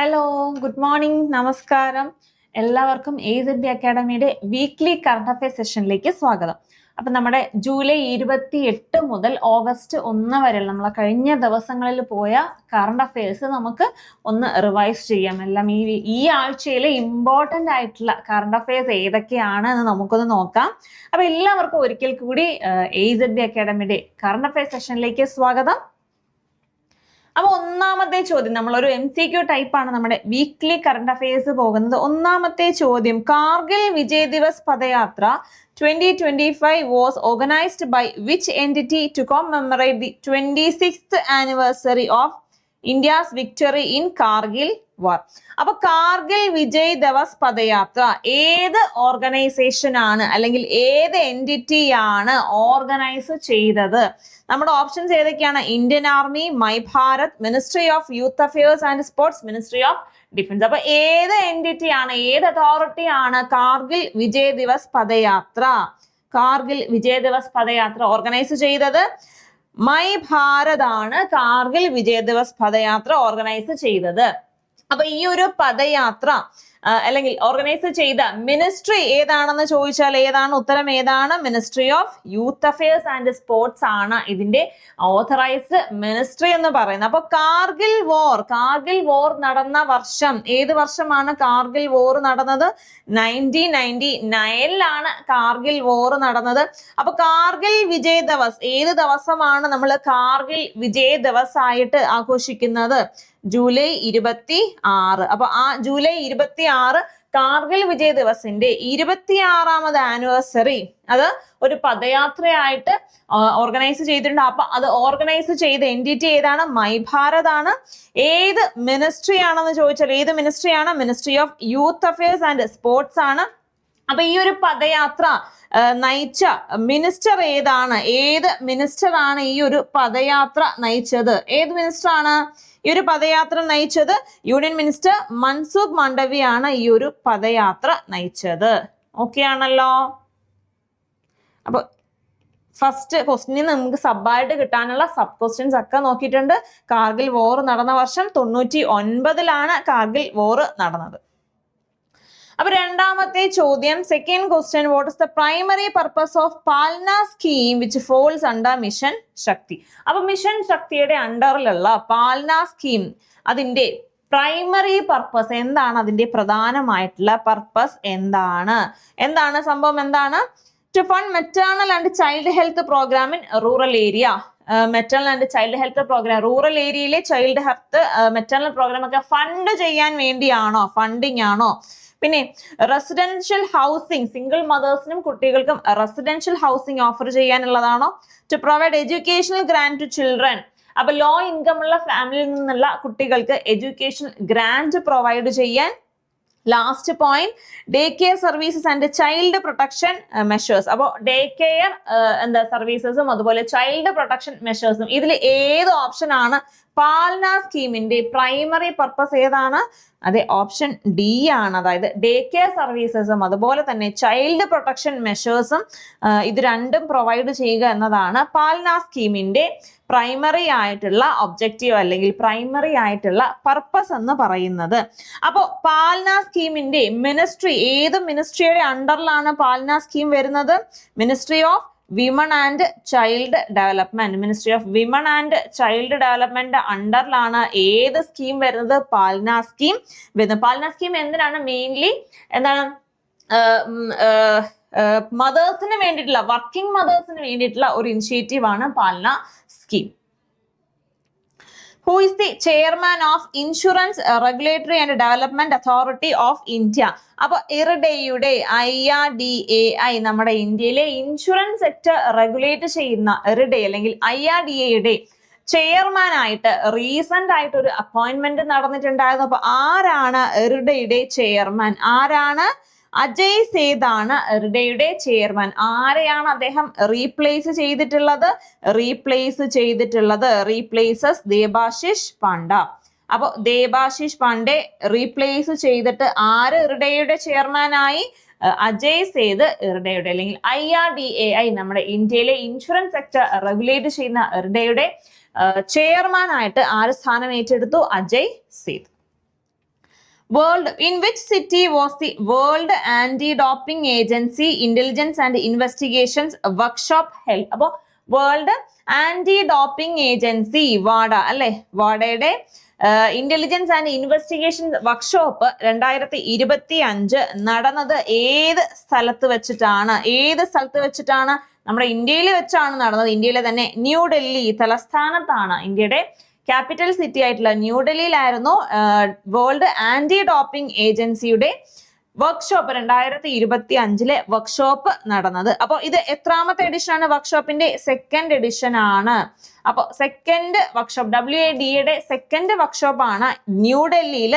Hello good morning നമസ്കാരം. എല്ലാവർക്കും A Z അക്കാഡമിയുടെ വീക്ക്ലി കറണ്ട് അഫയർ സെഷനിലേക്ക് സ്വാഗതം. അപ്പം നമ്മുടെ ജൂലൈ ഇരുപത്തി എട്ട് മുതൽ ഓഗസ്റ്റ് ഒന്ന് വരെ നമ്മൾ കഴിഞ്ഞ ദിവസങ്ങളിൽ പോയ കറണ്ട് അഫയേഴ്സ് നമുക്ക് ഒന്ന് റിവൈസ് ചെയ്യാം. എല്ലാം ഈ ഈ ആഴ്ചയിലെ ഇമ്പോർട്ടന്റ് ആയിട്ടുള്ള കറണ്ട് അഫയേഴ്സ് ഏതൊക്കെയാണ് എന്ന് നമുക്കൊന്ന് നോക്കാം. അപ്പം എല്ലാവർക്കും ഒരിക്കൽ കൂടി എ സെഡ് അക്കാഡമിയുടെ കറണ്ട് അഫയർ സെഷനിലേക്ക് സ്വാഗതം. അപ്പൊ ഒന്നാമത്തെ ചോദ്യം നമ്മളൊരു എം സി ക്യു ടൈപ്പാണ് നമ്മുടെ വീക്ക്ലി കറണ്ട് അഫയേഴ്സ് പോകുന്നത്. ഒന്നാമത്തെ ചോദ്യം Kargil Vijay Diwas Padayatra twenty twenty five was organised by which entity to commemorate the twenty six anniversary of India's victory in Kargil war അപ്പൊ കാർഗിൽ വിജയ് ദിവസ് പദയാത്ര. ഏത് ഓർഗനൈസേഷൻ ആണ് അല്ലെങ്കിൽ ഏത് എന്റിറ്റി ആണ് ഓർഗനൈസ് ചെയ്തത്? നമ്മുടെ ഓപ്ഷൻസ് ഏതൊക്കെയാണ്? Indian army my Bharat ministry of youth affairs and sports ministry of defence അപ്പൊ ഏത് എന്റിറ്റി ആണ്? ഏത് അതോറിറ്റി ആണ് കാർഗിൽ വിജയ് ദിവസ് പദയാത്ര? കാർഗിൽ വിജയ് ദിവസ് പദയാത്ര ഓർഗനൈസ് ചെയ്തത്? മൈ ഭാരത് ആണ് കാർഗിൽ വിജയ ദിവസ് പദയാത്ര ഓർഗനൈസ് ചെയ്തത്. അപ്പൊ ഈ ഒരു പദയാത്ര അല്ലെങ്കിൽ ഓർഗനൈസ് ചെയ്ത മിനിസ്ട്രി ഏതാണെന്ന് ചോദിച്ചാൽ ഏതാണ്? ഉത്തരം ഏതാണ്? Ministry of youth affairs and sports ആണ് ഇതിന്റെ ഓഥറൈസ്ഡ് മിനിസ്ട്രി എന്ന് പറയുന്നത്. അപ്പൊ കാർഗിൽ വോർ കാർഗിൽ വോർ നടന്ന വർഷം ഏത് വർഷമാണ് കാർഗിൽ വോർ നടന്നത്? നയന്റീൻ നയന്റി നയനിലാണ് കാർഗിൽ വോർ നടന്നത്. അപ്പൊ കാർഗിൽ വിജയ് ദിവസ് ഏത് ദിവസമാണ് നമ്മൾ കാർഗിൽ വിജയ് ദിവസ് ആയിട്ട് ആഘോഷിക്കുന്നത്? ജൂലൈ ഇരുപത്തി ആറ് അപ്പൊ ആ ജൂലൈ ഇരുപത്തി ആറ് കാർഗിൽ വിജയ് ദിവസിന്റെ ഇരുപത്തിയാറാമത് ആനിവേഴ്സറി അത് ഒരു പദയാത്രയായിട്ട് ഓർഗനൈസ് ചെയ്തിട്ടുണ്ട്. അപ്പൊ അത് ഓർഗനൈസ് ചെയ്ത എന്റിറ്റി ഏതാണ്? മൈ ഭാരത് ആണ്. ഏത് മിനിസ്ട്രി ആണെന്ന് ചോദിച്ചാൽ ഏത് മിനിസ്ട്രി ആണ്? Ministry of youth affairs and sports ആണ്. അപ്പൊ ഈ ഒരു പദയാത്ര നയിച്ച മിനിസ്റ്റർ ഏതാണ്? ഏത് മിനിസ്റ്റർ ആണ് ഈ ഒരു പദയാത്ര നയിച്ചത്? ഏത് മിനിസ്റ്റർ ആണ്? ഈ ഒരു പദയാത്ര നയിച്ചത് യൂണിയൻ മിനിസ്റ്റർ മൻസൂഖ് മാണ്ഡവിയാണ് ഈ ഒരു പദയാത്ര നയിച്ചത്. ഓക്കെ ആണല്ലോ? അപ്പൊ ഫസ്റ്റ് ക്വസ്റ്റിനിൽ നിന്ന് നമുക്ക് സബായിട്ട് കിട്ടാനുള്ള സബ് ക്വസ്റ്റ്യൻസ് ഒക്കെ നോക്കിയിട്ടുണ്ട്. കാർഗിൽ വോർ നടന്ന വർഷം തൊണ്ണൂറ്റി ഒൻപതിലാണ് കാർഗിൽ വോർ നടന്നത്. അപ്പൊ രണ്ടാമത്തെ ചോദ്യം second question what is the primary purpose of Palna scheme which falls under mission Shakti? അപ്പൊ മിഷൻ ശക്തിയുടെ അണ്ടറിലുള്ള പാൽന സ്കീം അതിന്റെ പ്രൈമറി പർപ്പസ് എന്താണ്? അതിന്റെ പ്രധാനമായിട്ടുള്ള പർപ്പസ് എന്താണ്? എന്താണ് സംഭവം? എന്താണ്? To fund maternal and child health programme in rural area maternal and child health programme rural ഏരിയയിലെ ചൈൽഡ് ഹെൽത്ത് മെറ്റേണൽ പ്രോഗ്രാം ഒക്കെ ഫണ്ട് ചെയ്യാൻ വേണ്ടിയാണോ? ഫണ്ടിങ് ആണോ? പിന്നെ റെസിഡൻഷ്യൽ ഹൗസിംഗ് സിംഗിൾ മദേഴ്സിനും കുട്ടികൾക്കും residential housing offer ചെയ്യാനുള്ളതാണോ? To provide educational grant to children അപ്പൊ low income ഉള്ള ഫാമിലിയിൽ നിന്നുള്ള കുട്ടികൾക്ക് എഡ്യൂക്കേഷൻ ഗ്രാൻഡ് പ്രൊവൈഡ് ചെയ്യാൻ last point day care services and child protection measures അപ്പോൾ ഡേ കെയർ എന്താ സർവീസസും അതുപോലെ ചൈൽഡ് പ്രൊട്ടക്ഷൻ മെഷേഴ്സും ഇതിൽ ഏത് ഓപ്ഷൻ ആണ് പാൽന സ്കീമിന്റെ പ്രൈമറി പർപ്പസ് ഏതാണ്? അതെ ഓപ്ഷൻ ഡി ആണ്. അതായത് ഡേ കെയർ സർവീസസും അതുപോലെ തന്നെ ചൈൽഡ് പ്രൊട്ടക്ഷൻ മെഷേഴ്സും ഇത് രണ്ടും പ്രൊവൈഡ് ചെയ്യുക എന്നതാണ് പാൽന സ്കീമിന്റെ പ്രൈമറി ആയിട്ടുള്ള ഒബ്ജക്റ്റീവ് അല്ലെങ്കിൽ പ്രൈമറി ആയിട്ടുള്ള പർപ്പസ് എന്ന് പറയുന്നത്. അപ്പോൾ പാൽന സ്കീമിന്റെ മിനിസ്ട്രി ഏത് മിനിസ്ട്രിയുടെ അണ്ടറിലാണ് പാൽന സ്കീം വരുന്നത്? Ministry of women and child development ministry of women and child development അണ്ടറിലാണ് ഏത് സ്കീം വരുന്നത്? പാൽന സ്കീം വരുന്നത്. പാൽന സ്കീം എന്തിനാണ് മെയിൻലി എന്താണ്? മദേഴ്സിന് വേണ്ടിയിട്ടുള്ള വർക്കിംഗ് മദേഴ്സിന് വേണ്ടിയിട്ടുള്ള ഒരു ഇനിഷ്യേറ്റീവ് ആണ് Palna scheme who is the chairman of insurance regulatory and development authority of India അപ്പൊ ഇറിഡയുടെ I R D A I നമ്മുടെ ഇന്ത്യയിലെ ഇൻഷുറൻസ് സെക്ടർ റെഗുലേറ്റ് ചെയ്യുന്ന ഇറിഡെ അല്ലെങ്കിൽ ഐ ആർ ഡി എയുടെ ചെയർമാൻ ആയിട്ട് റീസെന്റ് ആയിട്ട് ഒരു അപ്പോയിന്റ്മെന്റ് നടന്നിട്ടുണ്ടായിരുന്നു. അപ്പൊ ആരാണ് ഇറിഡയുടെ ചെയർമാൻ? ആരാണ് അജയ് സേതാണ് റിഡയുടെ ചെയർമാൻ. ആരെയാണ് അദ്ദേഹം റീപ്ലേസ് ചെയ്തിട്ടുള്ളത്? റീപ്ലേസ് ചെയ്തിട്ടുള്ളത് റീപ്ലേസസ് ദേബാശിഷ് പാണ്ഡ. അപ്പോൾ ദേബാശിഷ് പാണ്ഡെ റീപ്ലേസ് ചെയ്തിട്ട് ആര് റിഡയുടെ ചെയർമാനായി? അജയ് സേത് റിഡയുടെ. അല്ലെങ്കിൽ I R D A I നമ്മുടെ ഇന്ത്യയിലെ ഇൻഷുറൻസ് സെക്ടർ റെഗുലേറ്റ് ചെയ്യുന്ന റിഡയുടെ ചെയർമാൻ ആയിട്ട് ആര് സ്ഥാനം ഏറ്റെടുത്തു? Ajay Seth. World in which city was the world anti doping agency intelligence and investigations workshop held അപ്പോൾ വേൾഡ് ആന്റി ഡോപ്പിംഗ് ഏജൻസി വാഡ അല്ലെ? വാഡയുടെ ഇന്റലിജൻസ് ആൻഡ് ഇൻവെസ്റ്റിഗേഷൻ വർക്ക്ഷോപ്പ് രണ്ടായിരത്തി ഇരുപത്തി അഞ്ച് നടന്നത് ഏത് സ്ഥലത്ത് വെച്ചിട്ടാണ്? ഏത് സ്ഥലത്ത് വെച്ചിട്ടാണ് നമ്മുടെ ഇന്ത്യയിൽ വെച്ചാണ് നടന്നത്? ഇന്ത്യയിലെ തന്നെ ന്യൂഡൽഹി തലസ്ഥാനത്താണ് ഇന്ത്യയുടെ ക്യാപിറ്റൽ സിറ്റി ആയിട്ടുള്ള ന്യൂഡൽഹിയിലായിരുന്നു വേൾഡ് ആന്റി ഡോപ്പിംഗ് ഏജൻസിയുടെ വർക്ക്ഷോപ്പ് രണ്ടായിരത്തി ഇരുപത്തി അഞ്ചിലെ വർക്ക്ഷോപ്പ് നടന്നത്. അപ്പോൾ ഇത് എത്രാമത്തെ എഡിഷൻ ആണ്? വർക്ക്ഷോപ്പിന്റെ സെക്കൻഡ് എഡിഷൻ ആണ്. അപ്പോൾ second workshop W A D എയുടെ സെക്കൻഡ് വർക്ക്ഷോപ്പ് ആണ് ന്യൂഡൽഹിയിൽ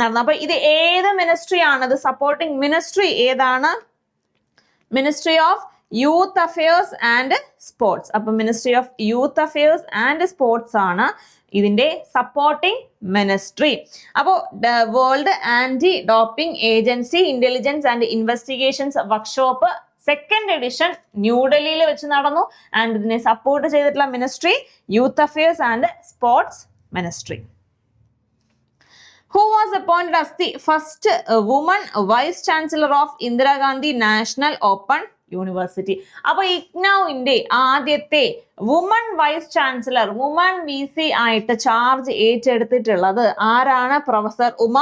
നടന്നത്. അപ്പോൾ ഇത് ഏത് മിനിസ്ട്രി ആണ്? ഇത് സപ്പോർട്ടിംഗ് മിനിസ്ട്രി ഏതാണ്? Ministry of youth affairs and sports അപ്പോൾ ministry of youth affairs and sports ആണ് ഇതിന്റെ സപ്പോർട്ടിംഗ് മിനിസ്ട്രി അപ്പോൾ world anti doping agency intelligence and investigations workshop second edition ന്യൂഡൽഹിയിൽ വെച്ച് നടന്നു. ആൻഡ് ഇതിനെ സപ്പോർട്ട് ചെയ്തിട്ടുള്ള ministry youth affairs and sports ministry who was appointed as the first woman vice chancellor of Indira Gandhi national open university. അപ്പോൾ ഇഗ്നൌവിന്റെ ആദ്യത്തെ woman vice chancellor woman V C ആയിട്ട് charge ഏറ്റെടുത്തിട്ടുള്ളത് ആരാണ്? പ്രൊഫസർ ഉമ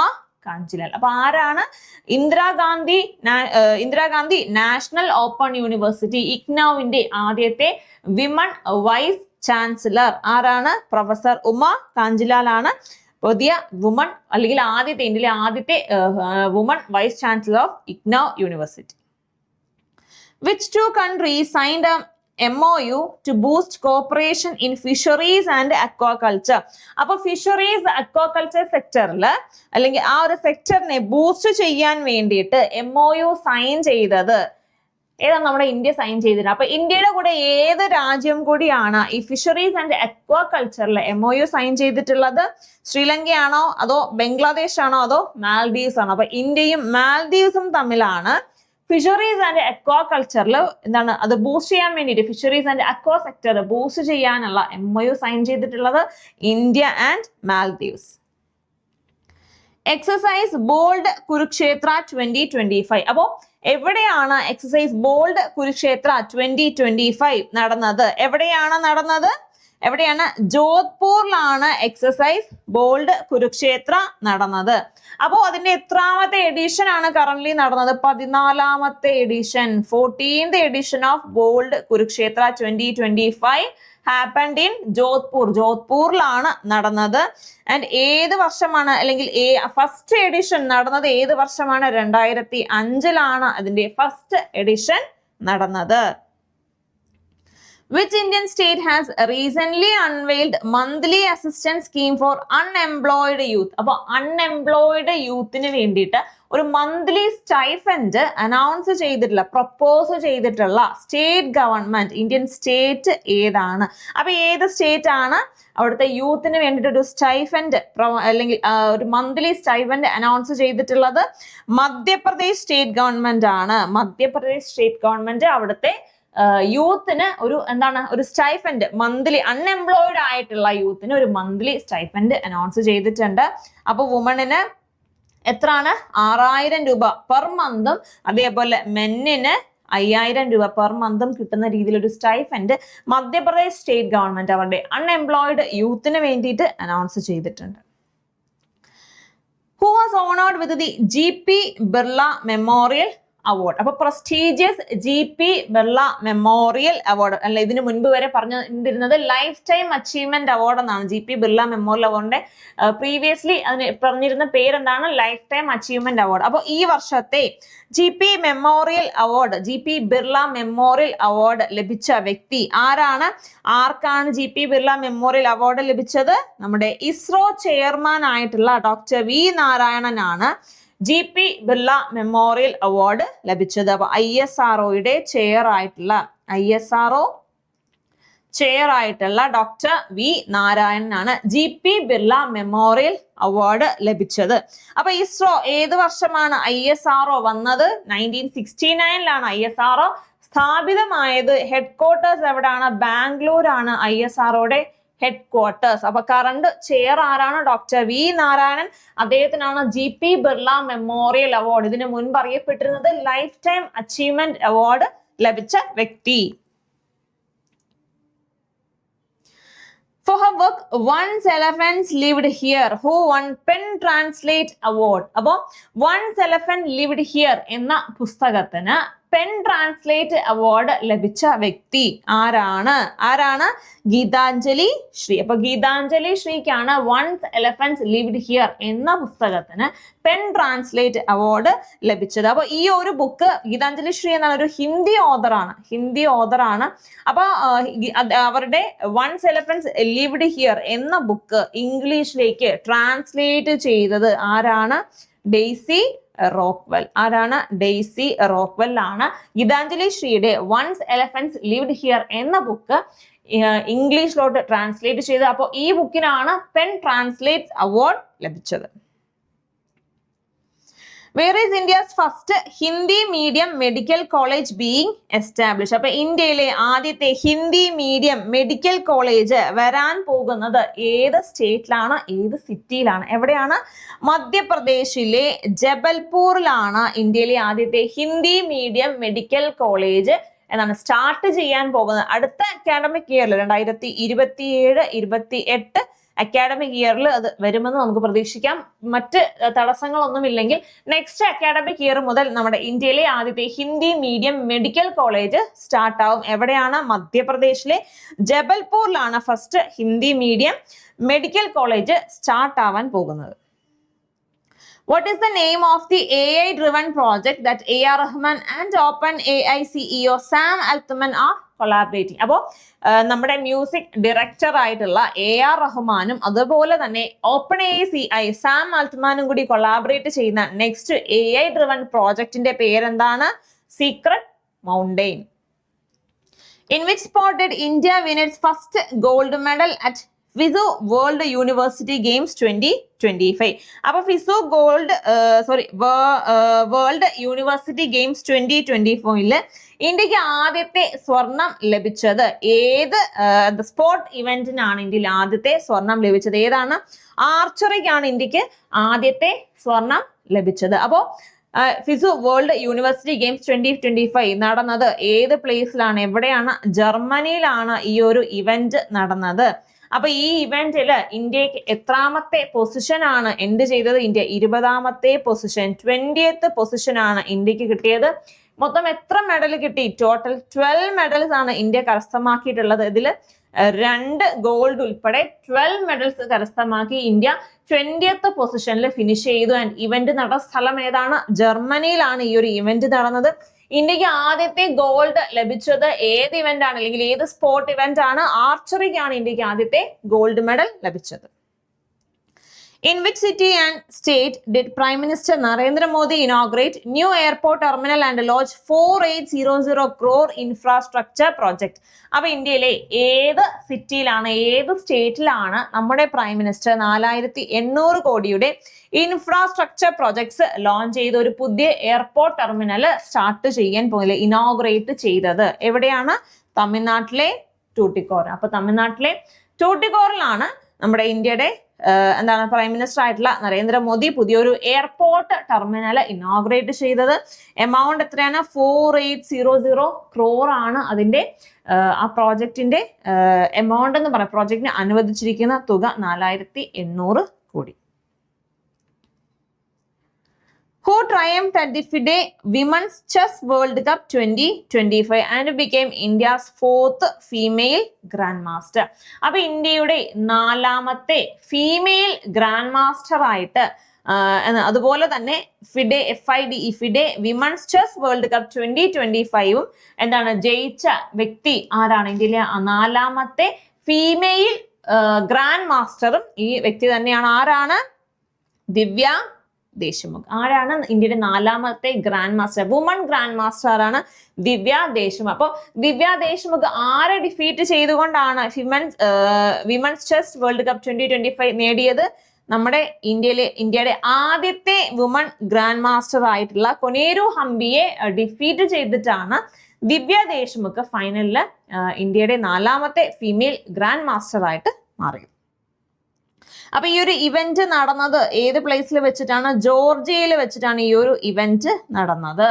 കാഞ്ചിലൽ. അപ്പൊ ആരാണ്? Indira Gandhi Indira Gandhi national open university ഇഗ്നൌവിന്റെ ആദ്യത്തെ women vice chancellor ആരാണ്? പ്രൊഫസർ ഉമ കാഞ്ചിലാൽ ആണ് പുതിയ വുമൺ അല്ലെങ്കിൽ ആദ്യത്തെ ഇന്ത്യയിലെ ആദ്യത്തെ woman vice chancellor of IGNOU university. Which country signed a M O U to boost cooperation in fisheries and aquaculture അപ്പൊ fisheries aquaculture സെക്ടറിൽ അല്ലെങ്കിൽ ആ ഒരു സെക്ടറിനെ ബൂസ്റ്റ് ചെയ്യാൻ വേണ്ടിയിട്ട് എം ഒ യു സൈൻ ചെയ്തത്. ഏതാണ് നമ്മുടെ ഇന്ത്യ സൈൻ ചെയ്തിരുന്നത് അപ്പൊ ഇന്ത്യയുടെ കൂടെ ഏത് രാജ്യം കൂടിയാണ് ഈ ഫിഷറീസ് ആൻഡ് അക്വാകൾച്ചറിൽ എം ഒ യു സൈൻ ചെയ്തിട്ടുള്ളത്? ശ്രീലങ്കയാണോ അതോ ബംഗ്ലാദേശ് ആണോ അതോ മാൽദീവ്സ് ആണോ? അപ്പൊ ഇന്ത്യയും മാൽദീവ്സും തമ്മിലാണ് ഫിഷറീസ് ആൻഡ് അക്വാ കൾച്ചറിൽ എന്താണ് അത് ബൂസ്റ്റ് ചെയ്യാൻ വേണ്ടിയിട്ട് fisheries and aqua sector boost ചെയ്യാനുള്ള എം ഒ യു സൈൻ ചെയ്തിട്ടുള്ളത് India and Maldives exercise bold Kurukshetra twenty twenty five അപ്പോ എവിടെയാണ് exercise bold Kurukshetra twenty twenty five നടന്നത്? എവിടെയാണ് നടന്നത്? എവിടെയാണ്? ജോധ്പൂരിലാണ് എക്സസൈസ് ബോൾഡ് കുരുക്ഷേത്ര നടന്നത്. അപ്പോൾ അതിന്റെ എത്രാമത്തെ എഡിഷൻ ആണ് കറന്റ് നടന്നത്? പതിനാലാമത്തെ edition fourteenth edition of bold Kurukshetra twenty twenty five happened in Jodhpur. ജോധ്പൂരിലാണ് നടന്നത്. ആൻഡ് ഏത് വർഷമാണ്? അല്ലെങ്കിൽ ഫസ്റ്റ് എഡിഷൻ നടന്നത് ഏത് വർഷമാണ്? രണ്ടായിരത്തി അഞ്ചിലാണ് അതിന്റെ ഫസ്റ്റ് എഡിഷൻ നടന്നത്. Which Indian state has recently unveiled monthly assistance scheme for unemployed youth? അപ്പോൾ അൺഎംപ്ലോയിഡ് യൂത്തിന് വേണ്ടിയിട്ട് ഒരു മന്ത്ലി സ്റ്റൈഫൻഡ് അനൗൺസ് ചെയ്തിട്ടുള്ള പ്രപ്പോസ് ചെയ്തിട്ടുള്ള സ്റ്റേറ്റ് ഗവൺമെന്റ് ഇന്ത്യൻ സ്റ്റേറ്റ് ഏതാണ്? അപ്പൊ ഏത് സ്റ്റേറ്റ് ആണ്? അവിടുത്തെ യൂത്തിന് വേണ്ടിയിട്ട് ഒരു സ്റ്റൈഫൻഡ് അല്ലെങ്കിൽ ഒരു മന്ത്ലി സ്റ്റൈഫൻഡ് അനൗൺസ് ചെയ്തിട്ടുള്ളത് മധ്യപ്രദേശ് സ്റ്റേറ്റ് ഗവൺമെന്റ് ആണ്. മധ്യപ്രദേശ് സ്റ്റേറ്റ് ഗവൺമെന്റ് അവിടുത്തെ യൂത്തിന് ഒരു എന്താണ് ഒരു സ്റ്റൈഫൻഡ് മന്ത്ലി അൺഎംപ്ലോയിഡ് ആയിട്ടുള്ള യൂത്തിന് ഒരു മന്ത്ലി സ്റ്റൈഫൻഡ് അനൗൺസ് ചെയ്തിട്ടുണ്ട്. അപ്പോൾ വുമണിന് എത്രയാണ്? ആറായിരം രൂപ പെർ മന്തും അതേപോലെ മെന്നിന് അയ്യായിരം രൂപ പെർ മന്തും കിട്ടുന്ന രീതിയിൽ ഒരു സ്റ്റൈഫൻഡ് മധ്യപ്രദേശ് സ്റ്റേറ്റ് ഗവൺമെന്റ് അവരുടെ അൺഎംപ്ലോയിഡ് യൂത്തിന് വേണ്ടിയിട്ട് അനൗൺസ് ചെയ്തിട്ടുണ്ട്. Who was honoured with the G P Birla memorial award അപ്പൊ prestigious G P Birla memorial award അല്ല ഇതിനു മുൻപ് വരെ പറഞ്ഞിരുന്നത് ലൈഫ് ടൈം അച്ചീവ്മെന്റ് അവാർഡ് എന്നാണ് ജി പി ബിർള മെമ്മോറിയൽ അവാർഡിന്റെ പ്രീവിയസ്ലി അതിന് പറഞ്ഞിരുന്ന പേരെന്താണ്? ലൈഫ് ടൈം അച്ചീവ്മെന്റ് അവാർഡ് അപ്പോൾ ഈ വർഷത്തെ G P memorial award G P Birla memorial award ലഭിച്ച വ്യക്തി ആരാണ്? ആർക്കാണ് G P Birla memorial award ലഭിച്ചത്? നമ്മുടെ ഇസ്രോ ചെയർമാൻ ആയിട്ടുള്ള doctor V നാരായണനാണ് G P Birla memorial award ലഭിച്ചത്. അപ്പൊ ഐ എസ് ആർ ഒയുടെ ചെയർ ആയിട്ടുള്ള I S R O chair ആയിട്ടുള്ള doctor V നാരായണനാണ് G P Birla memorial award ലഭിച്ചത്. അപ്പൊ ഇസ്രോ ഏത് വർഷമാണ് ഐ എസ് ആർ ഒ വന്നത്? Nineteen sixty നയനിലാണ് I S R O സ്ഥാപിതമായത്. ഹെഡ് ക്വാർട്ടേഴ്സ് എവിടെയാണ് ബാംഗ്ലൂരാണ് ഐ എസ് ആർഒയുടെ ഹെഡ് ക്വാർട്ടേഴ്സ് അപ്പൊ കറണ്ട് ചെയർ ആരാണ്? Doctor V Narayanan. അദ്ദേഹത്തിനാണ് G P Birla memorial award ഇതിനു മുൻപ് അറിയപ്പെട്ടിരുന്നത് ലൈഫ് ടൈം അച്ചീവ്മെന്റ് അവാർഡ് ലഭിച്ച വ്യക്തി. For her work, Once Elephants Lived Here, who won Pen Translate Award. അപ്പോൾ Once Elephant Lived Here എന്ന പുസ്തകത്തിന് പെൻ ട്രാൻസ്ലേറ്റ് അവാർഡ് ലഭിച്ച വ്യക്തി ആരാണ്? ആരാണ്? ഗീതാഞ്ജലി ശ്രീ. അപ്പൊ ഗീതാഞ്ജലി ശ്രീക്കാണ് വൺസ് എലഫൻസ് ലിവ്ഡ് ഹിയർ എന്ന പുസ്തകത്തിന് പെൻ ട്രാൻസ്ലേറ്റ് അവാർഡ് ലഭിച്ചത്. അപ്പൊ ഈ ഒരു ബുക്ക് ഗീതാഞ്ജലി ശ്രീ എന്നാണ്. ഒരു ഹിന്ദി ഓതറാണ് ഹിന്ദി ഓതറാണ് അപ്പൊ ആ, ഗി- അത് അവരുടെ വൺസ് എലഫൻസ് ലിവ്ഡ് ഹിയർ എന്ന ബുക്ക് ഇംഗ്ലീഷിലേക്ക് ട്രാൻസ്ലേറ്റ് ചെയ്തത് ആരാണ്? ഡെയ്സി റോക്വെൽ ആരാണ്? ഡെയ്സി റോക്വെൽ ആണ്. ഗീതാഞ്ജലി ശ്രീയുടെ വൺസ് എലഫൻസ് ലിവ്ഡ് ഹിയർ എന്ന ബുക്ക് ഇംഗ്ലീഷിലോട്ട് ട്രാൻസ്ലേറ്റ് ചെയ്ത് അപ്പോൾ ഈ ബുക്കിനാണ് പെൻ ട്രാൻസ്ലേറ്റ് അവാർഡ് ലഭിച്ചത്. Where is India's first Hindi medium medical college being establish അപ്പൊ ഇന്ത്യയിലെ ആദ്യത്തെ ഹിന്ദി മീഡിയം മെഡിക്കൽ കോളേജ് വരാൻ പോകുന്നത് ഏത് സ്റ്റേറ്റിലാണ്? ഏത് സിറ്റിയിലാണ്? എവിടെയാണ്? മധ്യപ്രദേശിലെ ജബൽപൂരിലാണ് ഇന്ത്യയിലെ ആദ്യത്തെ ഹിന്ദി മീഡിയം മെഡിക്കൽ കോളേജ് എന്നാണ് സ്റ്റാർട്ട് ചെയ്യാൻ പോകുന്നത്. അടുത്ത അക്കാഡമിക് ഇയറിൽ രണ്ടായിരത്തി ഇരുപത്തിയേഴ് ഇരുപത്തി എട്ട് അക്കാഡമിക് ഇയറിൽ അത് വരുമെന്ന് നമുക്ക് പ്രതീക്ഷിക്കാം. മറ്റ് തടസ്സങ്ങളൊന്നുമില്ലെങ്കിൽ നെക്സ്റ്റ് അക്കാഡമിക് ഇയർ മുതൽ നമ്മുടെ ഇന്ത്യയിലെ ആദ്യത്തെ Hindi medium medical college start ആവും. എവിടെയാണ്? മധ്യപ്രദേശിലെ ജബൽപൂരിലാണ് first Hindi medium medical college start ആവാൻ പോകുന്നത്. What is the name of the AI driven project that A.R. Rahman and Open AI CEO Sam Altman are collaborating? അപ്പോൾ നമ്മുടെ music director ആയിട്ടുള്ള A R റഹ്മാനും അതുപോലെ തന്നെ open A C I Sam അൽത്മാനും കൂടി collaborate ചെയ്യുന്ന നെക്സ്റ്റ് എ ഐ ഡ്രിവൺ പ്രോജക്റ്റിന്റെ പേരെന്താണ് secret mountain in which spotted India India it's first gold medal at FISU world university games twenty twenty five. അപ്പൊ FISU gold sorry world university games twenty twenty ഫോറിൽ ഇന്ത്യയ്ക്ക് ആദ്യത്തെ സ്വർണം ലഭിച്ചത് ഏത് sport ഇവന്റിനാണ് ഇന്ത്യയിൽ ആദ്യത്തെ സ്വർണം ലഭിച്ചത്. ഏതാണ്? ആർച്ചറിക്കാണ് ഇന്ത്യയ്ക്ക് ആദ്യത്തെ സ്വർണം ലഭിച്ചത്. അപ്പോൾ FISU world university games twenty twenty five നടന്നത് ഏത് പ്ലേസിലാണ്? എവിടെയാണ്? ജർമ്മനിയിലാണ് ഈ ഒരു ഇവന്റ് നടന്നത്. അപ്പൊ ഈ ഇവന്റിൽ ഇന്ത്യയ്ക്ക് എത്രാമത്തെ പൊസിഷൻ ആണ് എൻഡ് ചെയ്തത്? ഇന്ത്യ ഇരുപതാമത്തെ പൊസിഷൻ ട്വന്റിയത്ത് ആണ് ഇന്ത്യയ്ക്ക് കിട്ടിയത്. മൊത്തം എത്ര മെഡൽ കിട്ടി? ടോട്ടൽ ട്വൽവ് മെഡൽസ് ആണ് ഇന്ത്യ കരസ്ഥമാക്കിയിട്ടുള്ളത്. ഇതിൽ രണ്ട് ഗോൾഡ് ഉൾപ്പെടെ ട്വൽവ് മെഡൽസ് കരസ്ഥമാക്കി ഇന്ത്യ ട്വന്റിയത്ത് പൊസിഷനിൽ ഫിനിഷ് ചെയ്തു. ആൻഡ് ഇവന്റ് നടന്ന സ്ഥലം ഏതാണ്? ജർമ്മനിയിലാണ് ഈ ഒരു ഇവന്റ് നടന്നത്. ഇന്ത്യയ്ക്ക് ആദ്യത്തെ ഗോൾഡ് ലഭിച്ചത് ഏത് ഇവന്റ് ആണ്? അല്ലെങ്കിൽ ഏത് സ്പോർട്ട് ഇവന്റ് ആണ്? ആർച്ചറിക്കാണ് ഇന്ത്യയ്ക്ക് ആദ്യത്തെ ഗോൾഡ് മെഡൽ ലഭിച്ചത്. In which city and state did Prime Minister Narendra Modi inaugurate new airport terminal and launch 4800 crore infrastructure project? അപ്പൊ ഇന്ത്യയിലെ ഏത് സിറ്റിയിലാണ് ഏത് സ്റ്റേറ്റിലാണ് നമ്മുടെ പ്രൈം മിനിസ്റ്റർ നാലായിരത്തി എണ്ണൂറ് കോടിയുടെ ഇൻഫ്രാസ്ട്രക്ചർ പ്രോജക്ട്സ് ലോഞ്ച് ചെയ്ത ഒരു പുതിയ എയർപോർട്ട് ടെർമിനൽ സ്റ്റാർട്ട് ചെയ്യാൻ പോകുന്നത് ഇനോഗ്രേറ്റ് ചെയ്തത്? എവിടെയാണ്? തമിഴ്നാട്ടിലെ ടൂട്ടിക്കോർ അപ്പൊ തമിഴ്നാട്ടിലെ ടൂട്ടിക്കോറിലാണ് നമ്മുടെ ഇന്ത്യയുടെ എന്താണ് പ്രൈം മിനിസ്റ്റർ ആയിട്ടുള്ള നരേന്ദ്രമോദി പുതിയൊരു എയർപോർട്ട് ടെർമിനൽ ഇനോഗ്രേറ്റ് ചെയ്തത്. എമൗണ്ട് എത്രയാണ്? Four eight zero zero crore ആണ് അതിന്റെ ആ പ്രോജക്റ്റിന്റെ എമൗണ്ട് എന്ന് പറയാം. പ്രോജക്റ്റിന് അനുവദിച്ചിരിക്കുന്ന തുക നാലായിരത്തി എണ്ണൂറ് കോടി who triumphed at the FIDE Women's Chess World Cup 2025 and became India's fourth female grandmaster. അപ്പൊ ഇന്ത്യയുടെ നാലാമത്തെ ഫീമെയിൽ ഗ്രാൻഡ് മാസ്റ്റർ ആയിട്ട് അതുപോലെ തന്നെ FIDE F I D E FIDE women's chess world cup twenty twenty ഫൈവും എന്താണ് ജയിച്ച വ്യക്തി ആരാണ് ഇന്ത്യയിലെ നാലാമത്തെ ഫീമെയിൽ ഗ്രാൻഡ് മാസ്റ്ററും ഈ വ്യക്തി തന്നെയാണ് ആരാണ് ദിവ്യ ദേശ്മുഖ് ആരാണ് ഇന്ത്യയുടെ നാലാമത്തെ grand master woman grand master ആണ് ദിവ്യ ദേശ്മുഖ് അപ്പോൾ ദിവ്യ ദേശ്മുഖ് ആരെ ഡിഫീറ്റ് ചെയ്തുകൊണ്ടാണ് women's women's chess world cup twenty twenty five നേടിയത്? നമ്മുടെ ഇന്ത്യയിലെ ഇന്ത്യയുടെ ആദ്യത്തെ വുമൺ ഗ്രാൻഡ് മാസ്റ്റർ ആയിട്ടുള്ള കൊനേരു ഹംപിയെ ഡിഫീറ്റ് ചെയ്തിട്ടാണ് ദിവ്യ ദേശ്മുഖ് ഫൈനലിൽ ഇന്ത്യയുടെ നാലാമത്തെ ഫീമെയിൽ ഗ്രാൻഡ് മാസ്റ്റർ ആയിട്ട് മാറിയത്. അപ്പൊ ഈ ഒരു ഇവന്റ് നടന്നത് ഏത് പ്ലേസിൽ വെച്ചിട്ടാണ്? ജോർജിയയിൽ വെച്ചിട്ടാണ് ഈ ഒരു ഇവന്റ് നടന്നത്.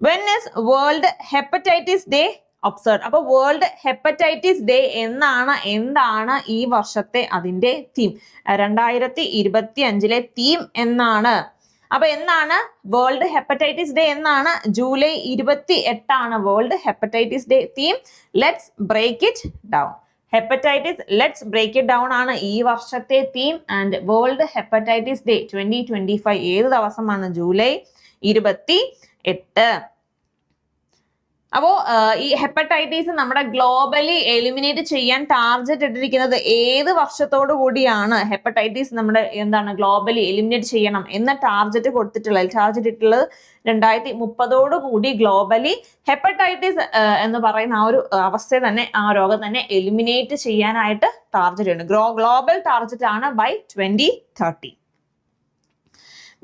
When is world hepatitis day observe അപ്പൊ വേൾഡ് ഹെപ്പറ്റൈറ്റിസ് ഡേ എന്നാണ് എന്താണ് ഈ വർഷത്തെ അതിന്റെ തീം രണ്ടായിരത്തി ഇരുപത്തി അഞ്ചിലെ തീം എന്നാണ്. അപ്പൊ എന്നാണ് വേൾഡ് ഹെപ്പറ്റൈറ്റിസ് ഡേ എന്നാണ്? ജൂലൈ ഇരുപത്തി എട്ടാണ് world hepatitis day theme let's break it down hepatitis let's break it down ആണ് ഈ വർഷത്തെ theme and world hepatitis day twenty twenty five ഏത് ദിവസമാണ്? ജൂലൈ ഇരുപത്തി എട്ട് അപ്പോ ഈ ഹെപ്പറ്റൈറ്റിസ് നമ്മുടെ ഗ്ലോബലി എലിമിനേറ്റ് ചെയ്യാൻ ടാർഗറ്റ് ഇട്ടിരിക്കുന്നത് ഏത് വർഷത്തോടു കൂടിയാണ് ഹെപ്പറ്റൈറ്റിസ് നമ്മുടെ എന്താണ് ഗ്ലോബലി എലിമിനേറ്റ് ചെയ്യണം എന്ന ടാർഗറ്റ് കൊടുത്തിട്ടുള്ളത്? ടാർഗറ്റ് ഇട്ടുള്ളത് രണ്ടായിരത്തി മുപ്പതോടു കൂടി ഗ്ലോബലി ഹെപ്പറ്റൈറ്റിസ് എന്ന് പറയുന്ന ആ ഒരു അവസ്ഥയെ തന്നെ ആ രോഗം തന്നെ എലിമിനേറ്റ് ചെയ്യാനായിട്ട് ടാർഗറ്റ് ഉണ്ട് ഗ്ലോബൽ ടാർഗറ്റ് ആണ് by twenty thirty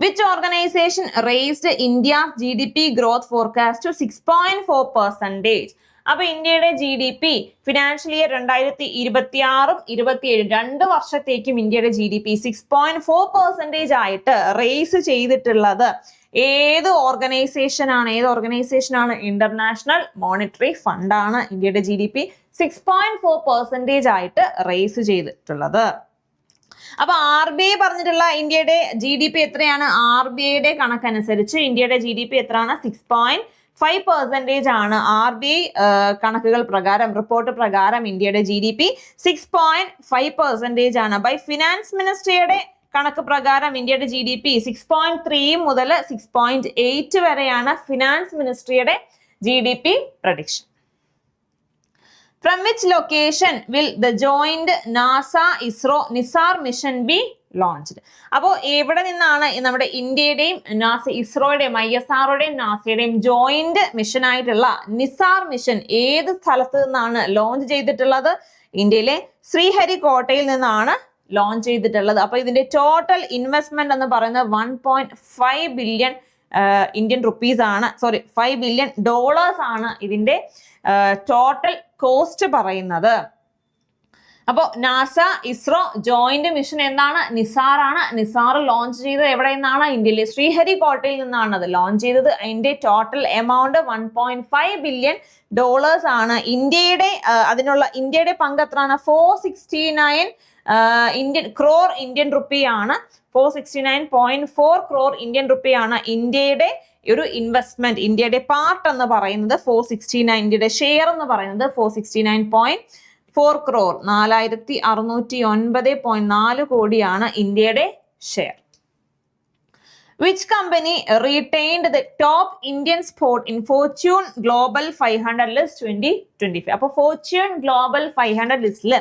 which organisation raised India G D P growth forecast to six point four percentage അപ്പൊ ഇന്ത്യയുടെ G D P financial year രണ്ടായിരത്തി ഇരുപത്തി ആറും ഇരുപത്തിയേഴും രണ്ട് വർഷത്തേക്കും ഇന്ത്യയുടെ G D P six point four percentage ആയിട്ട് റേസ് ചെയ്തിട്ടുള്ളത്. ഏത് ഓർഗനൈസേഷൻ ആണ്? ഏത് ഓർഗനൈസേഷൻ ആണ്? ഇന്റർനാഷണൽ മോണിറ്ററി ഫണ്ടാണ് ഇന്ത്യയുടെ G D P six point four percentage ആയിട്ട് റേസ് ചെയ്തിട്ടുള്ളത്. അപ്പൊ ആർ ബി ഐ പറഞ്ഞിട്ടുള്ള ഇന്ത്യയുടെ ജി ഡി പി എത്രയാണ്? ആർ ബി ഐയുടെ കണക്കനുസരിച്ച് ഇന്ത്യയുടെ ജി ഡി പി എത്രയാണ്? സിക്സ് പോയിന്റ് ഫൈവ് പെർസെന്റേജ് ആണ് ആർ ബി ഐ കണക്കുകൾ പ്രകാരം റിപ്പോർട്ട് പ്രകാരം ഇന്ത്യയുടെ G D P six point five percentage ആണ്. ബൈ ഫിനാൻസ് മിനിസ്ട്രിയുടെ കണക്ക് പ്രകാരം ഇന്ത്യയുടെ G D P six point three മുതൽ സിക്സ് പോയിന്റ് എയ്റ്റ് വരെയാണ് finance മിനിസ്ട്രിയുടെ G D P prediction from which location will the joint NASA ISRO NISAR mission be launched അപ്പോൾ എവിടെ നിന്നാണ് നമ്മുടെ ഇന്ത്യയുടെയും നാസ ഇസ്രോയുടെയും ഐ എസ് ആറുടെയും നാസയുടെയും ജോയിന്റ് മിഷൻ ആയിട്ടുള്ള നിസാർ മിഷൻ ഏത് സ്ഥലത്ത് നിന്നാണ് ലോഞ്ച് ചെയ്തിട്ടുള്ളത്? ഇന്ത്യയിലെ ശ്രീഹരിക്കോട്ടയിൽ നിന്നാണ് ലോഞ്ച് ചെയ്തിട്ടുള്ളത്. അപ്പോൾ ഇതിന്റെ ടോട്ടൽ ഇൻവെസ്റ്റ്മെന്റ് എന്ന് പറയുന്നത് one point five billion Indian rupees ആണ്. സോറി ഫൈവ് ബില്യൺ ഡോളേഴ്സ് ആണ് ഇതിന്റെ ടോട്ടൽ കോസ്റ്റ് പറയുന്നത്. അപ്പോൾ നാസ ഇസ്രോ ജോയിന്റ് മിഷൻ എന്താണ്? നിസാറാണ് നിസാർ ലോഞ്ച് ചെയ്തത് എവിടെ നിന്നാണ് ഇന്ത്യയിലെ ശ്രീഹരിക്കോട്ടയിൽ നിന്നാണ് അത് ലോഞ്ച് ചെയ്തത്. അതിന്റെ total amount one point five billion dollars ആണ്. ഇന്ത്യയുടെ അതിനുള്ള ഇന്ത്യയുടെ പങ്ക് എത്രയാണ്? Four sixty nine Indian crore Indian റുപ്പിയാണ് four sixty nine point four crore Indian റുപ്പിയാണ് ഇന്ത്യയുടെ ഒരു ഇൻവെസ്റ്റ്മെന്റ് ഇന്ത്യയുടെ പാർട്ട് എന്ന് പറയുന്നത് ഫോർ സിക്സ്റ്റി നയൻ ഇന്ത്യയുടെ ഷെയർ എന്ന് പറയുന്നത് four sixty nine point four crore നാലായിരത്തി അറുന്നൂറ്റി ഒൻപത് പോയിന്റ് നാല് കോടിയാണ് ഇന്ത്യയുടെ share which company retained the top Indian spot in Fortune global five hundred list twenty twenty five അപ്പൊ ഫോർച്യൂൺ ഗ്ലോബൽ ഫൈവ് ഹൺഡ്രഡ് ലിസ്റ്റിൽ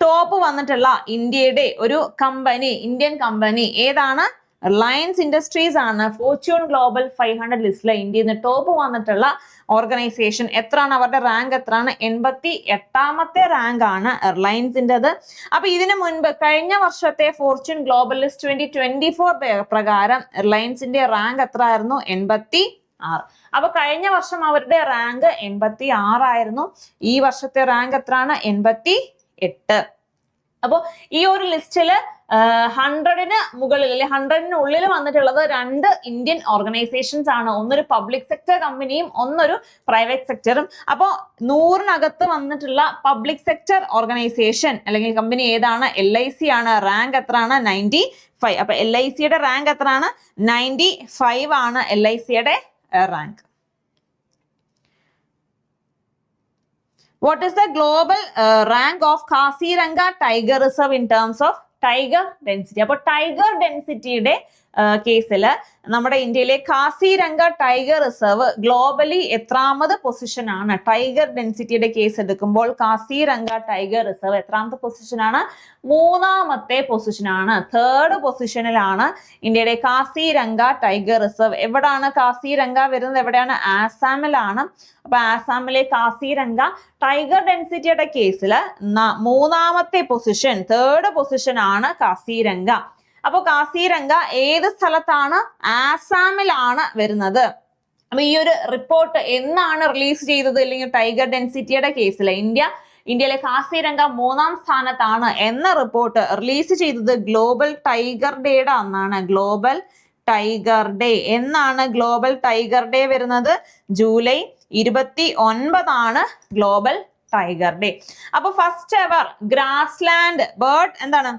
ടോപ്പ് വന്നിട്ടുള്ള ഇന്ത്യയുടെ ഒരു കമ്പനി ഇന്ത്യൻ കമ്പനി ഏതാണ്? റിലയൻസ് ഇൻഡസ്ട്രീസ് ആണ് ഫോർച്യൂൺ ഗ്ലോബൽ ഫൈവ് ഹൺഡ്രഡ് ലിസ്റ്റിലെ ഇന്ത്യയിൽ നിന്ന് ടോപ്പ് വന്നിട്ടുള്ള ഓർഗനൈസേഷൻ എത്രയാണ് അവരുടെ റാങ്ക് എത്രയാണ്? എൺപത്തി എട്ടാമത്തെ റാങ്ക് ആണ് റിലയൻസിന്റെത് അപ്പൊ ഇതിനു മുൻപ് കഴിഞ്ഞ വർഷത്തെ Fortune global list twenty twenty four പ്രകാരം റിലയൻസിന്റെ റാങ്ക് എത്ര ആയിരുന്നു എൺപത്തി ആറ് അപ്പൊ കഴിഞ്ഞ വർഷം അവരുടെ റാങ്ക് എൺപത്തി ആറായിരുന്നു ഈ വർഷത്തെ റാങ്ക് എത്രയാണ്? എൺപത്തി എട്ട് അപ്പോൾ ഈ ഒരു ലിസ്റ്റിൽ ഹൺഡ്രഡിന് മുകളിൽ അല്ലെ ഹൺഡ്രഡിന് ഉള്ളിൽ വന്നിട്ടുള്ളത് രണ്ട് ഇന്ത്യൻ ഓർഗനൈസേഷൻസ് ആണ്. ഒന്നൊരു പബ്ലിക് സെക്ടർ കമ്പനിയും ഒന്നൊരു പ്രൈവറ്റ് സെക്ടറും അപ്പോൾ നൂറിനകത്ത് വന്നിട്ടുള്ള പബ്ലിക് സെക്ടർ ഓർഗനൈസേഷൻ അല്ലെങ്കിൽ കമ്പനി ഏതാണ്? എൽ ഐ സി ആണ്. റാങ്ക് എത്രയാണ്? നയന്റി ഫൈവ് അപ്പൊ എൽ ഐ സിയുടെ റാങ്ക് എത്രയാണ്? നയന്റി ഫൈവ് ആണ് എൽ ഐ സിയുടെ rank what is the global rank of Kaziranga tiger reserve in terms of tiger density അപ്പോൾ ടൈഗർ ഡെൻസിറ്റിയുടെ കേസിൽ നമ്മുടെ ഇന്ത്യയിലെ കാസിരംഗ ടൈഗർ റിസർവ് ഗ്ലോബലി എത്രാമത് പൊസിഷനാണ് ടൈഗർ ഡെൻസിറ്റിയുടെ കേസ് എടുക്കുമ്പോൾ കാസിരംഗ ടൈഗർ റിസർവ് എത്രാമത്തെ പൊസിഷനാണ് മൂന്നാമത്തെ പൊസിഷനാണ് തേർഡ് പൊസിഷനിലാണ് ഇന്ത്യയുടെ കാസിരംഗ ടൈഗർ റിസർവ്. എവിടാണ് കാസിരംഗ വരുന്നത്? എവിടെയാണ്? ആസാമിലാണ്. അപ്പൊ ആസാമിലെ കാസിരംഗ ടൈഗർ ഡെൻസിറ്റിയുടെ കേസിൽ മൂന്നാമത്തെ പൊസിഷൻ തേർഡ് പൊസിഷനാണ് കാസിരംഗ. അപ്പൊ കാസിരംഗ ഏത് സ്ഥലത്താണ്? ആസാമിലാണ് വരുന്നത്. അപ്പൊ ഈ ഒരു റിപ്പോർട്ട് എന്നാണ് റിലീസ് ചെയ്തത്? അല്ലെങ്കിൽ ടൈഗർ ഡെൻസിറ്റിയുടെ കേസിൽ ഇന്ത്യ ഇന്ത്യയിലെ കാസിരംഗ മൂന്നാം സ്ഥാനത്താണ് എന്ന റിപ്പോർട്ട് റിലീസ് ചെയ്തത് ഗ്ലോബൽ ടൈഗർ ഡേയുടെ അന്നാണ്. ഗ്ലോബൽ ടൈഗർ ഡേ എന്നാണ് ഗ്ലോബൽ ടൈഗർ ഡേ വരുന്നത്. ജൂലൈ ഇരുപത്തി ഒൻപതാണ് ഗ്ലോബൽ ടൈഗർ ഡേ അപ്പൊ ഫസ്റ്റ് എവർ ഗ്രാസ്ലാൻഡ് ബേർഡ് എന്താണ്?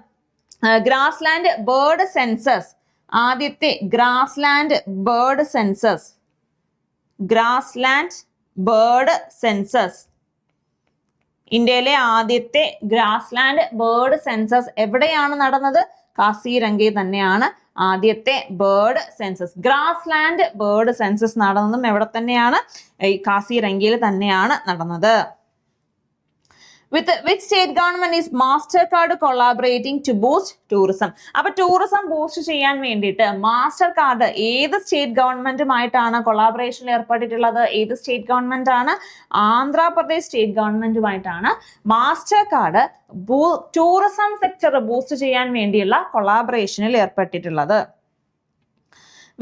ഗ്രാസ്ലാൻഡ് ബേർഡ് സെൻസസ് ആദ്യത്തെ grassland bird census grassland bird census ഇന്ത്യയിലെ ആദ്യത്തെ ഗ്രാസ് ലാൻഡ് ബേർഡ് സെൻസസ് എവിടെയാണ് നടന്നത്? കാസിരംഗയിൽ തന്നെയാണ് ആദ്യത്തെ bird census grassland bird census നടന്നതും എവിടെ തന്നെയാണ്? ഈ കാസിരംഗയിൽ തന്നെയാണ് നടന്നത്. With which state government is Mastercard collaborating to boost tourism അപ്പൊ ടൂറിസം ബൂസ്റ്റ് ചെയ്യാൻ വേണ്ടിയിട്ട് മാസ്റ്റർ കാർഡ് ഏത് സ്റ്റേറ്റ് ഗവൺമെന്റുമായിട്ടാണ് കൊളാബറേഷനിൽ ഏർപ്പെട്ടിട്ടുള്ളത്? ഏത് സ്റ്റേറ്റ് ഗവൺമെന്റ് ആണ് ആന്ധ്രാപ്രദേശ് സ്റ്റേറ്റ് ഗവൺമെന്റുമായിട്ടാണ് master card tourism sector boost ചെയ്യാൻ വേണ്ടിയുള്ള കൊളാബറേഷനിൽ ഏർപ്പെട്ടിട്ടുള്ളത്.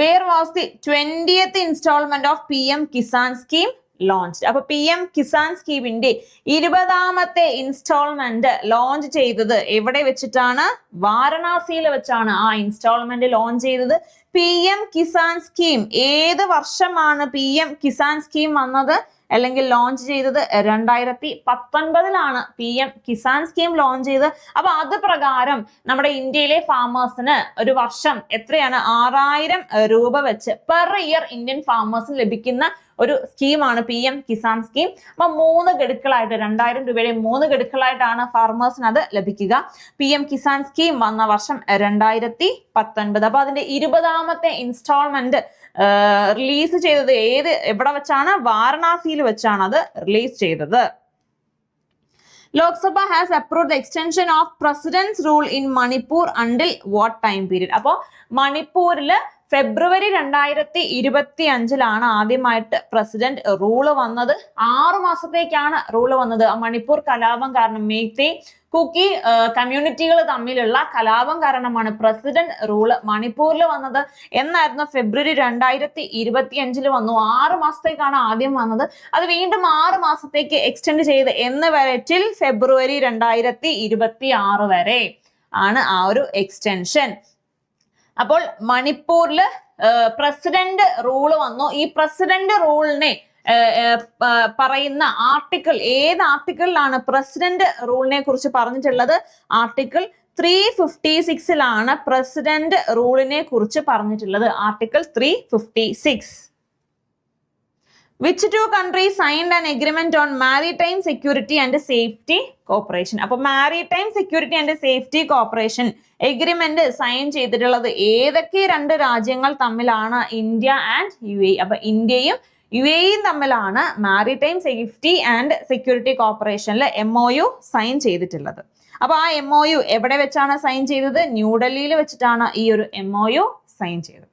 Where was the twentieth instalment of P M Kisan scheme launch അപ്പൊ പി എം കിസാൻ സ്കീമിന്റെ ഇരുപതാമത്തെ ഇൻസ്റ്റാൾമെന്റ് ലോഞ്ച് ചെയ്തത് എവിടെ വെച്ചിട്ടാണ്? വാരണാസിയിൽ വെച്ചാണ് ആ ഇൻസ്റ്റാൾമെന്റ് ലോഞ്ച് ചെയ്തത്. പി എം കിസാൻ സ്കീം ഏത് വർഷമാണ് പി എം കിസാൻ സ്കീം വന്നത്? അല്ലെങ്കിൽ ലോഞ്ച് ചെയ്തത് രണ്ടായിരത്തി പത്തൊൻപതിലാണ് P M Kisan scheme launch ചെയ്തത്. അപ്പൊ അത് പ്രകാരം നമ്മുടെ ഇന്ത്യയിലെ ഫാമേഴ്സിന് ഒരു വർഷം എത്രയാണ്? ആറായിരം രൂപ വെച്ച് പെർ ഇയർ ഇന്ത്യൻ ഫാമേഴ്സിന് ലഭിക്കുന്ന ഒരു സ്കീമാണ് പി എം കിസാൻ സ്കീം അപ്പൊ മൂന്ന് ഗഡുക്കളായിട്ട് രണ്ടായിരം രൂപയുടെ മൂന്ന് ഗഡുക്കളായിട്ടാണ് ഫാർമേഴ്സിന് അത് ലഭിക്കുക. പി എം കിസാൻ സ്കീം വന്ന വർഷം രണ്ടായിരത്തി പത്തൊൻപത് അപ്പൊ അതിന്റെ ഇരുപതാമത്തെ ഇൻസ്റ്റാൾമെന്റ് റിലീസ് ചെയ്തത് ഏത് എവിടെ വെച്ചാണ്? വാരണാസിയിൽ വെച്ചാണ് അത് റിലീസ് ചെയ്തത്. Lok Sabha has approve the extension of president's rule in Manipur until what time period അപ്പോൾ മണിപ്പൂരിൽ ഫെബ്രുവരി രണ്ടായിരത്തി ഇരുപത്തി അഞ്ചിലാണ് ആദ്യമായിട്ട് പ്രസിഡന്റ് റൂൾ വന്നത്. ആറു മാസത്തേക്കാണ് റൂൾ വന്നത്. മണിപ്പൂർ കലാപം കാരണം മേത്തി കുക്കി കമ്മ്യൂണിറ്റികൾ തമ്മിലുള്ള കലാപം കാരണമാണ് പ്രസിഡന്റ് റൂൾ മണിപ്പൂരിൽ വന്നത്. എന്നായിരുന്നു ഫെബ്രുവരി രണ്ടായിരത്തി ഇരുപത്തി അഞ്ചിൽ വന്നു. ആറ് മാസത്തേക്കാണ് ആദ്യം വന്നത്. അത് വീണ്ടും ആറ് മാസത്തേക്ക് എക്സ്റ്റെൻഡ് ചെയ്ത് എന്ന് വരെ ടിൽ ഫെബ്രുവരി രണ്ടായിരത്തി ഇരുപത്തി ആറ് വരെ ആണ് ആ ഒരു എക്സ്റ്റൻഷൻ അപ്പോൾ മണിപ്പൂരിൽ പ്രസിഡന്റ് റൂൾ വന്നു. ഈ പ്രസിഡന്റ് റൂളിനെ പറയുന്ന ആർട്ടിക്കിൾ ഏത് ആർട്ടിക്കിളിലാണ് പ്രസിഡന്റ് റൂളിനെ കുറിച്ച് പറഞ്ഞിട്ടുള്ളത്? ആർട്ടിക്കിൾ ത്രീ ഫിഫ്റ്റി സിക്സിലാണ് പ്രസിഡന്റ് റൂളിനെ കുറിച്ച് പറഞ്ഞിട്ടുള്ളത്. Article three fifty six which two country signed an agreement on maritime security and safety cooperation അപ്പൊ maritime security and safety cooperation agreement sign ചെയ്തിട്ടുള്ളത് ഏതൊക്കെ രണ്ട് രാജ്യങ്ങൾ തമ്മിലാണ്? ഇന്ത്യ ആൻഡ് യു എ അപ്പൊ ഇന്ത്യയും യു എയും തമ്മിലാണ് മാരിടൈം സേഫ്റ്റി ആൻഡ് സെക്യൂരിറ്റി കോപ്പറേഷനിൽ എം ഒ യു സൈൻ ചെയ്തിട്ടുള്ളത്. അപ്പൊ ആ എം ഒ യു എവിടെ വെച്ചാണ് സൈൻ ചെയ്തത്? ന്യൂഡൽഹിയിൽ വെച്ചിട്ടാണ് ഈ ഒരു എം ഒ യു സൈൻ ചെയ്തത്.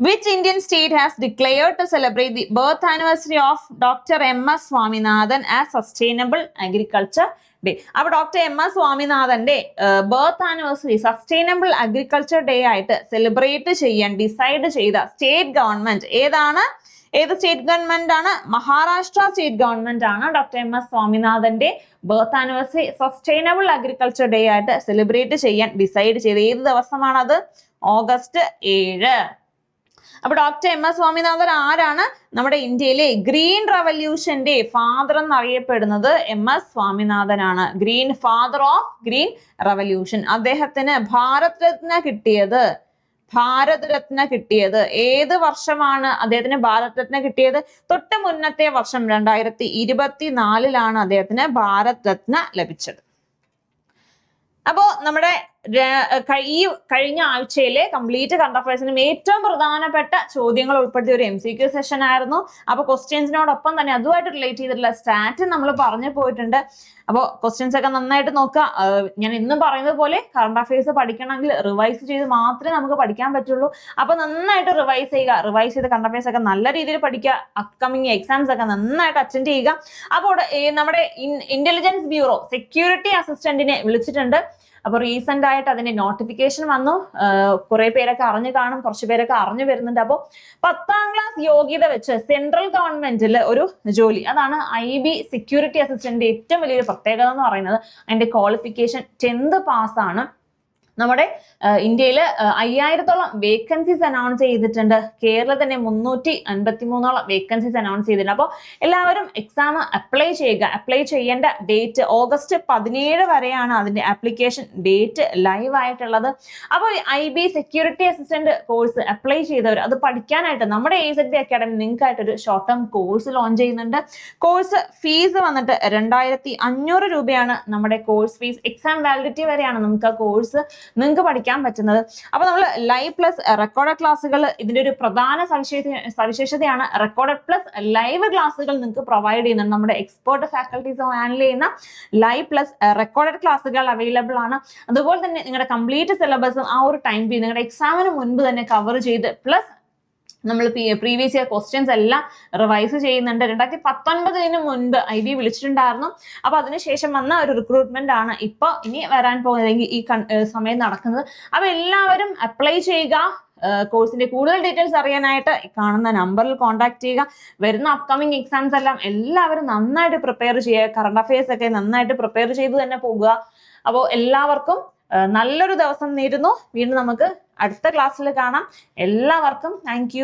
Which Indian state has declared to celebrate the birth anniversary of doctor M S Swaminathan as sustainable agriculture day അപ്പൊ doctor M S സ്വാമിനാഥന്റെ birth anniversary sustainable agriculture day ആയിട്ട് celebrate ചെയ്യാൻ decide ചെയ്ത state government ഏതാണ്? ഏത് state government ആണ്? Maharashtra state government ആണ് doctor M S സ്വാമിനാഥന്റെ birth anniversary sustainable agriculture day ആയിട്ട് celebrate ചെയ്യാൻ ഡിസൈഡ് ചെയ്ത് ഏത് ദിവസമാണത്? ഓഗസ്റ്റ് ഏഴ്. അപ്പൊ ഡോക്ടർ എം എസ് സ്വാമിനാഥൻ ആരാണ്? നമ്മുടെ ഇന്ത്യയിലെ ഗ്രീൻ റവല്യൂഷന്റെ ഫാദർ എന്നറിയപ്പെടുന്നത് M S സ്വാമിനാഥനാണ്. Green father of green revolution. അദ്ദേഹത്തിന് ഭാരത് രത്ന കിട്ടിയത്. ഭാരത് രത്ന കിട്ടിയത്. ഏത് വർഷമാണ് അദ്ദേഹത്തിന് ഭാരത് രത്ന കിട്ടിയത്? തൊട്ട് മുന്നത്തെ വർഷം രണ്ടായിരത്തി ഇരുപത്തി നാലിലാണ് അദ്ദേഹത്തിന് ഭാരത് രത്ന ലഭിച്ചത്. അപ്പോ നമ്മുടെ ഈ കഴിഞ്ഞ ആഴ്ചയിലെ കംപ്ലീറ്റ് കറണ്ട് അഫയേഴ്സിനും ഏറ്റവും പ്രധാനപ്പെട്ട ചോദ്യങ്ങൾ ഉൾപ്പെടുത്തിയ ഒരു എം സി ക്യു സെഷൻ ആയിരുന്നു. അപ്പോൾ ക്വസ്റ്റ്യൻസിനോടൊപ്പം തന്നെ അതുമായിട്ട് റിലേറ്റ് ചെയ്തിട്ടുള്ള സ്റ്റാറ്റ് നമ്മൾ പറഞ്ഞു പോയിട്ടുണ്ട്. അപ്പോൾ ക്വസ്റ്റ്യൻസ് ഒക്കെ നന്നായിട്ട് നോക്കുക. ഞാൻ ഇന്നും പറയുന്നത് പോലെ കറണ്ട് അഫയേഴ്സ് പഠിക്കണമെങ്കിൽ റിവൈസ് ചെയ്ത് മാത്രമേ നമുക്ക് പഠിക്കാൻ പറ്റുള്ളൂ. അപ്പോൾ നന്നായിട്ട് റിവൈസ് ചെയ്യുക. റിവൈസ് ചെയ്ത് കറണ്ട് അഫയേഴ്സ് ഒക്കെ നല്ല രീതിയിൽ പഠിക്കുക. അപ്കമിങ് എക്സാംസ് ഒക്കെ നന്നായിട്ട് അറ്റൻഡ് ചെയ്യുക. അപ്പോൾ നമ്മുടെ ഇന്റലിജൻസ് ബ്യൂറോ സെക്യൂരിറ്റി അസിസ്റ്റന്റിനെ വിളിച്ചിട്ടുണ്ട്. അപ്പോൾ റീസെന്റ് ആയിട്ട് അതിന്റെ നോട്ടിഫിക്കേഷൻ വന്നു. കുറെ പേരൊക്കെ അറിഞ്ഞു കാണും കുറച്ച് പേരൊക്കെ അറിഞ്ഞു വരുന്നുണ്ട്. അപ്പോൾ പത്താം ക്ലാസ് യോഗ്യത വെച്ച് സെൻട്രൽ ഗവൺമെന്റിൽ ഒരു ജോലി. അതാണ് ഐ ബി സെക്യൂരിറ്റി അസിസ്റ്റന്റ് ഏറ്റവും വലിയൊരു പ്രത്യേകത എന്ന് പറയുന്നത്. അതിന്റെ ക്വാളിഫിക്കേഷൻ ടെൻത്ത് പാസ്സാണ് നമ്മുടെ ഇന്ത്യയിൽ അയ്യായിരത്തോളം വേക്കൻസീസ് അനൗൺസ് ചെയ്തിട്ടുണ്ട്. കേരളത്തിൽ തന്നെ മുന്നൂറ്റി അൻപത്തി മൂന്നോളം വേക്കൻസീസ് അനൗൺസ് ചെയ്തിട്ടുണ്ട്. അപ്പോൾ എല്ലാവരും എക്സാം അപ്ലൈ ചെയ്യുക അപ്ലൈ ചെയ്യേണ്ട ഡേറ്റ് ഓഗസ്റ്റ് പതിനേഴ് വരെയാണ് അതിന്റെ ആപ്ലിക്കേഷൻ ഡേറ്റ് ലൈവ് ആയിട്ടുള്ളത്. അപ്പോൾ I B security assistant course apply ചെയ്തവർ അത് പഠിക്കാനായിട്ട് നമ്മുടെ എ സെറ്റ് അക്കാഡമി നിങ്ങൾക്കായിട്ടൊരു ഷോർട്ട് ടേം കോഴ്സ് ലോഞ്ച് ചെയ്യുന്നുണ്ട്. കോഴ്സ് ഫീസ് വന്നിട്ട് രണ്ടായിരത്തി അഞ്ഞൂറ് രൂപയാണ് നമ്മുടെ കോഴ്സ് ഫീസ് എക്സാം വാലിഡിറ്റി വരെയാണ് നമുക്ക് ആ കോഴ്സ് നിങ്ങൾക്ക് പഠിക്കാൻ പറ്റുന്നത്. അപ്പോൾ നമ്മൾ ലൈവ് പ്ലസ് റെക്കോർഡ് ക്ലാസ്സുകൾ ഇതിന്റെ ഒരു പ്രധാന സവിശേഷ സവിശേഷതയാണ്. റെക്കോർഡഡ് പ്ലസ് ലൈവ് ക്ലാസ്സുകൾ നിങ്ങൾക്ക് പ്രൊവൈഡ് ചെയ്യുന്നുണ്ട്. നമ്മുടെ എക്സ്പേർട്ട് ഫാക്കൽറ്റീസ് ഹാൻഡിൽ ചെയ്യുന്ന ലൈവ് പ്ലസ് റെക്കോർഡഡ് ക്ലാസ്സുകൾ അവൈലബിൾ ആണ്. അതുപോലെ തന്നെ നിങ്ങളുടെ കംപ്ലീറ്റ് സിലബസും ആ ഒരു ടൈം നിങ്ങളുടെ എക്സാമിന് മുൻപ് തന്നെ കവർ ചെയ്ത് പ്ലസ് നമ്മൾ പ്രീവിയസ് ഇയർ ക്വസ്റ്റ്യൻസ് എല്ലാം റിവൈസ് ചെയ്യുന്നുണ്ട്. രണ്ടായിരത്തി പത്തൊൻപതിന് മുൻപ് ഐ ബി വിളിച്ചിട്ടുണ്ടായിരുന്നു. അപ്പൊ അതിനുശേഷം വന്ന ഒരു റിക്രൂട്ട്മെന്റ് ആണ് ഇപ്പൊ ഇനി വരാൻ പോകുന്നതെങ്കിൽ ഈ സമയം നടക്കുന്നത്. അപ്പൊ എല്ലാവരും അപ്ലൈ ചെയ്യുക. കോഴ്സിന്റെ കൂടുതൽ ഡീറ്റെയിൽസ് അറിയാനായിട്ട് കാണുന്ന നമ്പറിൽ കോൺടാക്ട് ചെയ്യുക. വരുന്ന അപ്കമിങ് എക്സാംസ് എല്ലാം എല്ലാവരും നന്നായിട്ട് പ്രിപ്പയർ ചെയ്യുക. കറണ്ട് അഫയേഴ്സ് ഒക്കെ നന്നായിട്ട് പ്രിപ്പയർ ചെയ്ത് തന്നെ പോകുക. അപ്പോൾ എല്ലാവർക്കും നല്ലൊരു ദിവസം നേരുന്നു. വീണ്ടും നമുക്ക് അടുത്ത ക്ലാസ്സിൽ കാണാം. എല്ലാവർക്കും താങ്ക്